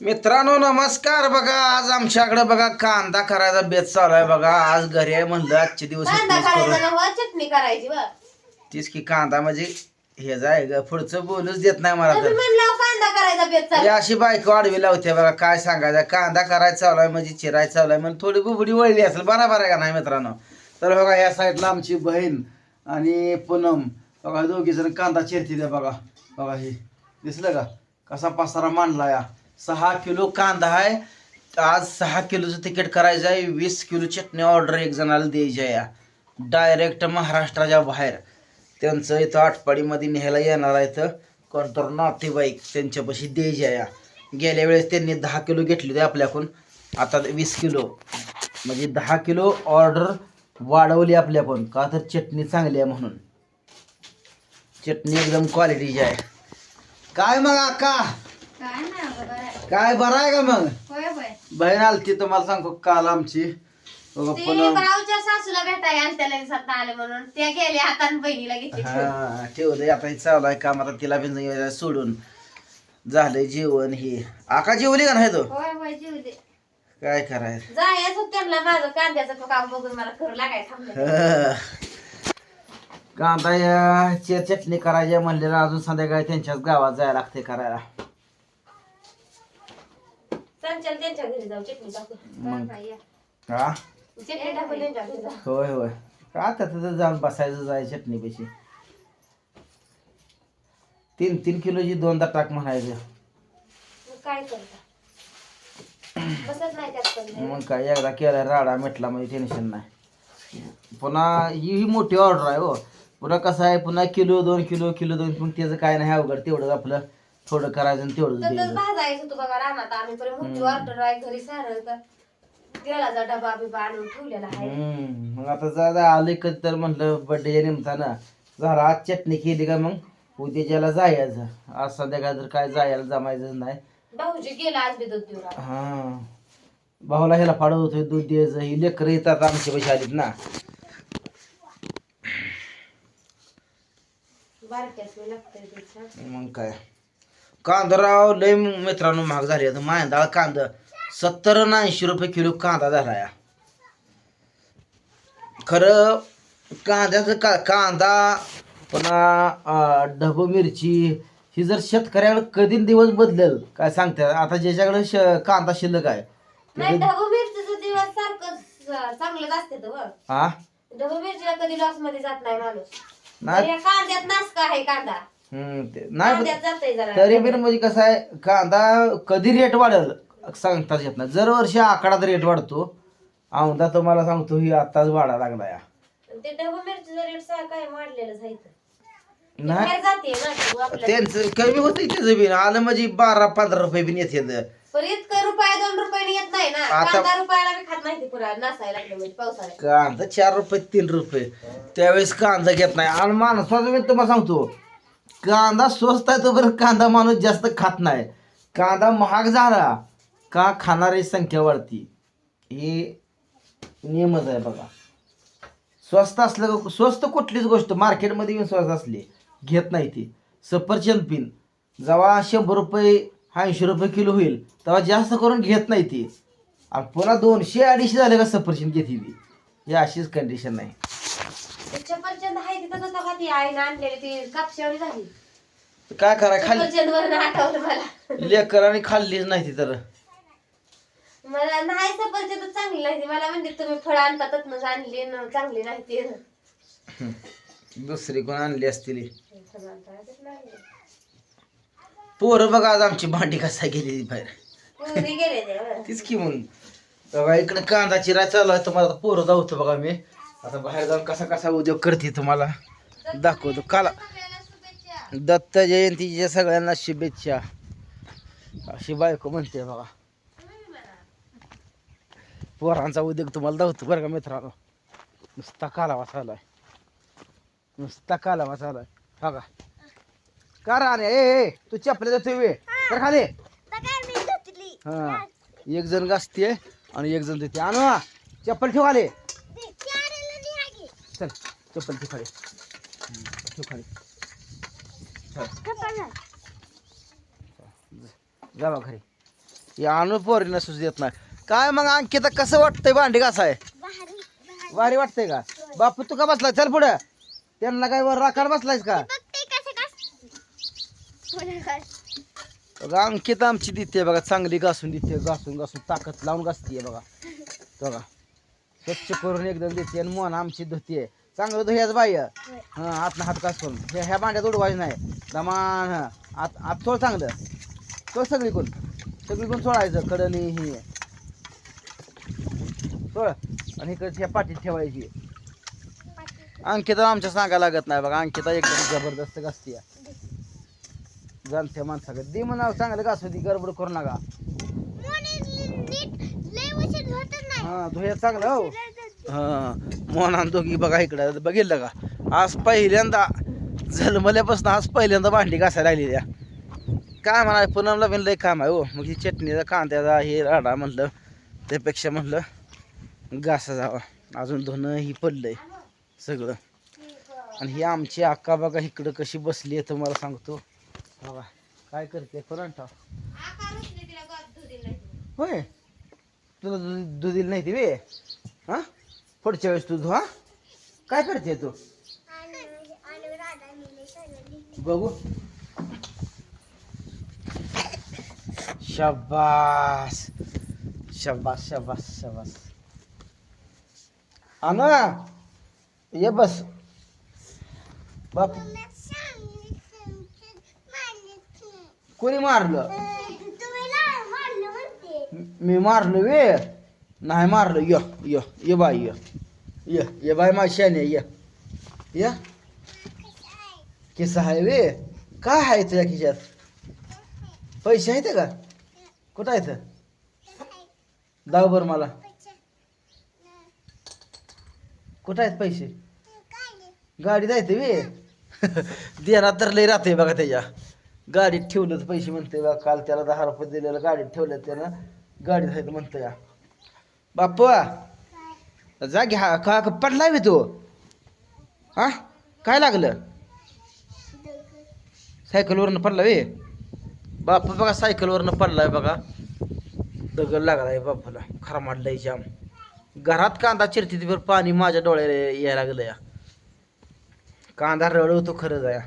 मित्रांनो नमस्कार बघा. आज आमच्याकडे बघा कांदा करायचा बेत चालू आहे बघा. आज घरी आहे म्हणलं आजचे दिवस कांदा इथलेच करू. करायचा नव्ह चटणी करायची बघ तीच की कांदा म्हणजे हे जाय ग पुढचं बोलूच देत नाही मला तुम्ही तर म्हणलं कांदा करायचा बेत ही चालू अशी बायको आडवी लावते बघा काय सांगायचं. कांदा करायचा चालू आहे म्हणजे चिरायचा चालू आहे. म्हणजे थोडी बुबडी वळली असेल बरोबर आहे का नाही मित्रांनो? तर बघा या साईडला आमची बहीण आणि पूनम. बघा दोघी जण कांदा चिरती द्या बघा. बघा हे दिसलं का? कसा पसारा मांडला या. सहा किलो कांदा आहे. आज सहा किलोचं तिकीट करायचं आहे. वीस किलो चटणी ऑर्डर एक जणाला द्यायची आहे. या डायरेक्ट महाराष्ट्राच्या बाहेर. त्यांचं इथं आटपाडीमध्ये न्यायला येणार आहे तर कोणतर नातेवाईक त्यांच्यापाशी द्यायची आहे. या. गेल्या वेळेस त्यांनी दहा किलो घेतली होती आपल्याकडून. आता वीस किलो. म्हणजे दहा किलो ऑर्डर वाढवली आपल्याकडून. का तर चटणी चांगली आहे म्हणून. चटणी एकदम क्वालिटीची आहे. काय मग आका काय नाही बरं आहे. काय बरं आहे का मग? होय होय. बहीण आलती तुम्हाला सांगतो काल आमची. बघा ते पुन्हा भाऊच्या सासूला भेटाय आणि त्याला दिसत आले म्हणून. त्या गेल्या हाताने बहिणीला घेतली. हा ठेवलंय आता हे चालू आहे काम आता तिला पण सोडून झालंय जेवण हे. आका जेवली का नाही तो? होय होय जीव दे काय करायचं? जायचं त्यांना माझं कांद्याचं काम बघून मला करू लागाय थांबलं. कांदा या ची चटणी करायची म्हणलेलं अजून संध्याकाळी त्यांच्याच गावात जायला लागते करायला. चंचल त्यांच्या घरी जाऊ चटणी टाकू मग. हा? चटणी टाकू त्यांच्या घरी जाऊ. होय होय. का आता तिथं जाऊन बसायचं जाय चटणी पैसे तीन तीन किलोची दोनदा टाक म्हणायचं. मग काय करता? बसत नाही त्यात पण मग काय एकदा केला राडा मिटला म्हणजे टेन्शन नाही. पुन्हा ही ही मोठी ऑर्डर आहे हो. पुन्हा कसं आहे पुन्हा किलो दोन किलो किलो दोन पण त्याचं काय नाही अवघड तेवढं आपलं. थोडं करायचं आणि द्यायचं. भाजायचं होतं बघा रानात आम्ही पण मोठी ऑर्डर आहे घरी सारं का तेलाचा डबा बिबा आणून ठेवलेला आहे. हम्म. मग आता जा जा आले कधी तर झालं आज चटणी केली का मग? उद्याच्याला जायचं. आज संध्याकाळ तर काय जायला जमायचं नाही. भाऊजी गेला आज बी दूध देऊन आला. हा. भाऊला ह्याला फाडत होतो दूध द्यायचं. ही लेकरं येतात आमच्या पैसे आलीत ना. लागतंय. मग काय? कांदा राव लय मित्रांनो महाग झाले आता मांदाळ कांदा सत्तर आणि ऐंशी रुपये किलो कांदा झाला या. खरं कांद्याचं का कांदा पुन्हा ढबू मिरची ही जर शेतकऱ्याला कधी दिवस बदलेल काय सांगतात? आता ज्याच्याकडे श कांदा शिल्लक आहे नाही ढबू मिरचीचं दिवस सारखं स- चांगलंच असते तर बघ. हा? ढबू मिरचीला कधी लॉसमध्ये जात नाही माणूस. नाही. या कांद्यात नासका आहे कांदा. हम्म, ते- नाही जरा. तरी बी म्हणजे कसं आहे कांदा कधी रेट वाढेल सांगताच येत नाही. दरवर्षी आकडात रेट वाढतो. औंदा तुम्हाला सांगतो ही आत्ताच वाढा लागला या. ते ढबू मिरचीचं रेट सा काय वाढलेलं आहे नाही. बाहेर जाते ना ढबू आपल्या त्यांचं कमी होत त्याचं बी. आलं म्हणजे बारा पंधरा रुपये बी येते. पण इतकं रुपये दोन रुपयाने येत नाही ना. आता- कांदा रुपयाला बी खात नाही ते पुरा नासायला लागलं म्हणजे पावसाळ्यात. कांदा चार रुपये तीन रुपये. त्यावेळेस कांदा घेत नाही. आणि माणसाचं मी तुम्हाला सांगतो कांदा स्वस्त आहे तो बरं कांदा माणूस जास्त खात नाही. कांदा महाग झाला का खाणारी संख्या वाढती? हे नियमच आहे बघा. स्वस्त असलं का- स्वस्त कुठलीच गोष्ट मार्केटमध्ये येऊन स्वस्त असली घेत नाही ती. सफरचंद पिन जेव्हा शंभर रुपये ऐंशी रुपये किलो होईल तेव्हा जास्त करून घेत नाही ती. आणि पुन्हा दोनशे अडीचशे झाले का सफरचंद घेते ती. ही अशीच कंडिशन नाही सफरचंद आहे तिथं कसं का ती आईनं आणलेली ती कापशावरी झाली. तर काय कराय खाल्ली सफरचंद वरून आठवलं मला. लेकरांनी खाल्लीच नाही ती तर. मला नाही सफरचंद चांगली नाही ती. मला म्हणजे तुम्ही फळ आणतातच आणली न चांगली नाही ती. दुसरी कोण आणली असतील? पोरं बघा आज आमची भांडी कसा बाहेर. पुरी गेले ते. बरं. तीच की मग. बघा इकडे कांदा चिरा चालू आहे तुम्हाला आता पोरं धावतो बघा मी. आता बाहेर जाऊन कसा कसा उद्योग करते तुम्हाला दाखवतो. काला दत्त जयंतीच्या सगळ्यांना शुभेच्छा. अशी बायको म्हणते बघा. पोरांचा उद्योग तुम्हाला दावतो बरं का मित्रांनो. नुसता कालावा चालू आहे नुसता कालावा चालू आहे बघा. का राणे? ए ए तू चपले जातोय वे. तर खाली. हा. एक जण गाजते आणि एक जण देते आणू हा. चप्पल ठेव आले चल चप्पल ठेव खाली. हम्म, ठेव खाली. चल. जा बा घरी. या अनु पोरीनं सुच देत नाही. काय मग अंकिता कसं वाटतंय भांडी कसं आहे भारी वाटतंय का? बापू तू का बसलाय? चल पुढे. त्यांना काय वर राखाड बसलायस का? बघा अंकिता आमची देते बघा चांगली घासून देते घासून घासून ताकद लावून घासते बघा. बघा. स्वच्छ करून एकदम देते आणि मन आमची धुतीये चांगलं धुयाच बाई. हां आतनं हात कासून करून. ह्या ह्या भांड्यात उडवायचं नाही. दमान आत आत सोड चांगलं. सोड सगळीकडून. सगळीकडून सोडायचं कडणी ही. सोड. आणि इकडे ह्या पाठीत ठेवायची. अंकिता आमच्या सांगायला लागत नाही बघा. अंकिता एकदम जबरदस्त घासतीये. जाणत्या माणसाकडे. दे म्हणा चांगलं गासू दे. गडबड करू नका. हा धुया चांगलं हो. हा दोघी बघा इकडं बघितलं का? आज पहिल्यांदा जन्मल्यापासून आज पहिल्यांदा भांडी घासायला लागली त्या काय म्हणा पुनमला पण लय काम आहे हो. मग ही चटणीचा कांद्याचा हे राडा म्हणलं त्यापेक्षा म्हणलं घासा जावा. अजून धुणं ही पडलंय सगळं. आणि ही आमची अक्का बघा इकडं कशी बसली आहे तुम्हाला सांगतो. बघा काय करते कोणता होय? तुला दूध दूध दिलं नाही ते वे हा? पुढच्या वेळेस तू धु, हा काय करते तू? बघू. शबास. शबास शबास शबास. आणा ये बस. बाप. कोणी मारलं? मी मारलो वे. नाही मारलो. य य ये बाय य. य ये बाय माझी शाने य. य. किस्सा आहे वे. काय आहे तुझ्या खिशात? पैसे आहेत का? कुठं आहेत? दाव बर मला. कुठं आहेत पैसे? गाडी जायते वे. देणार तर लय राहते बघा त्याच्या. गाडीत ठेवलं पैसे म्हणते बघा. काल त्याला दहा रुपये दिलेलं गाडीत ठेवलं त्यानं. गाडी आहेत म्हणतो या बाप्पा जा घ्या का का पडलाय मी तू? हा? काय लागलं? सायकलवरनं पडला वे बाप्पा बघा सायकलवरनं पडलाय बघा. दगड लागलाय बाप्पाला. खरा माडलाय जाम. घरात कांदा चिरती बरं पाणी माझ्या डोळ्याला यायला लागलं या. कांदा रडवतो खरंच जाया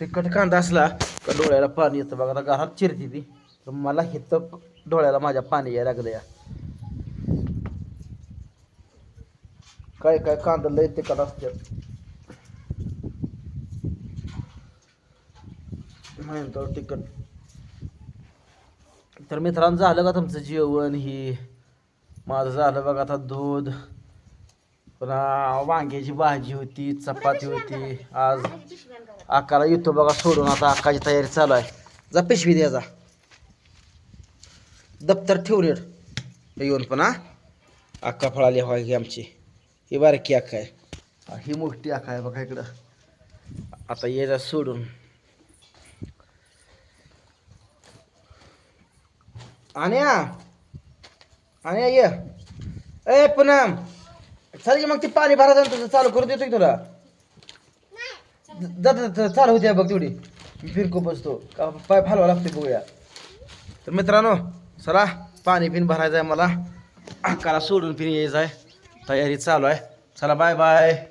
तिकट कांदा असला का डोळ्याला पाणी येतं बघा आता घरात चिरती ती. तर मला हिथं डोळ्याला माझ्या पाणी यायला लागलं या. काय काय कांदा लय तिखट असतात म्हणतो तिखट. तर मित्रांनो झालं का तुमचं जेवण ही? माझं झालं बघा आता दूध. पुन्हा वांग्याची भाजी होती चपाती होती आज अक्काला येतो बघा सोडून आता अक्काची तयारी चालू आहे. जा पिशवी द्या जा. दप्तर ठेवले येऊन पण हा. अक्का फळाली हवाय की आमची. ही बारकी अक्का आहे. ही मोठी अक्का आहे बघा इकडं. आता ये जा सोडून. आण्या आण्या ये. ए पुन्हा चल की मग ती पाणी भरायचं तुझं चालू करून देतो की तुला? जात चालू होते बघ तेवढी. मी फिरको बसतो. का पाय फालवा लागते बघूया. तर मित्रांनो चला पाणी पिन भरायचं आहे मला. अक्काला सोडून पिन यायचं आहे तयारी चालू आहे. चला बाय बाय